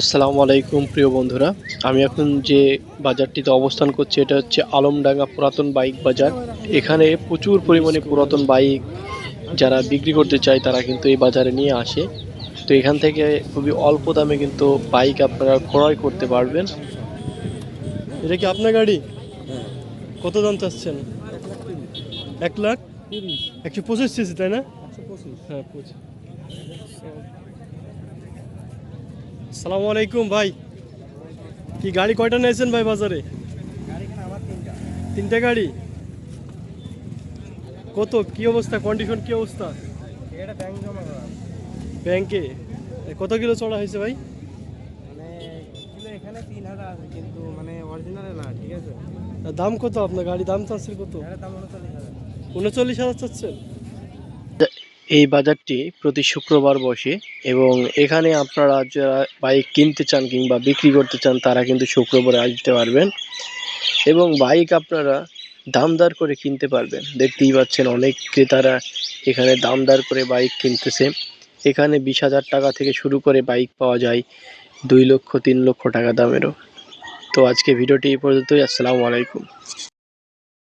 আসসালামু আলাইকুম প্রিয় বন্ধুরা। আমি এখন যে বাজারটিতে অবস্থান করছি এটা হচ্ছে আলমডাঙ্গা পুরাতন বাইক বাজার। এখানে প্রচুর পরিমাণে পুরাতন বাইক যারা বিক্রি করতে চায় তারা কিন্তু এই বাজারে নিয়ে আসে। তো এখান থেকে খুবই অল্প দামে কিন্তু বাইক আপনারা ক্রয় করতে পারবেন। এটা কি আপনার গাড়ি? কত দাম চাচ্ছেন? এক লাখ? একশো পঁচিশ সিসি তাই না? হ্যাঁ পঁচিশ। সালামু আলাইকুম ভাই। কি গাড়ি কয়টা নিয়েছেন ভাই বাজারে? তিনটা গাড়ি। কত? কি অবস্থা? কন্ডিশন কি অবস্থা? এটা ব্যাংক কত কিলো চড়া হয়েছে ভাই? মানে মানে দাম কত আপনার গাড়ি? দাম চাচ্ছেন কত? উনচল্লিশ হাজার চাচ্ছেন? এই বাজারটি প্রতি শুক্রবার বসে এবং এখানে আপনারা যারা বাইক কিনতে চান কিংবা বিক্রি করতে চান, তারা কিন্তু শুক্রবারে আসতে পারবেন এবং বাইক আপনারা দামদার করে কিনতে পারবেন। দেখতেই পাচ্ছেন অনেক ক্রেতারা এখানে দামদার করে বাইক কিনতেছে। এখানে বিশ হাজার টাকা থেকে শুরু করে বাইক পাওয়া যায় দুই লক্ষ, তিন লক্ষ টাকা দামেরও। তো আজকে ভিডিওটি এই পর্যন্তই। আসসালামু আলাইকুম।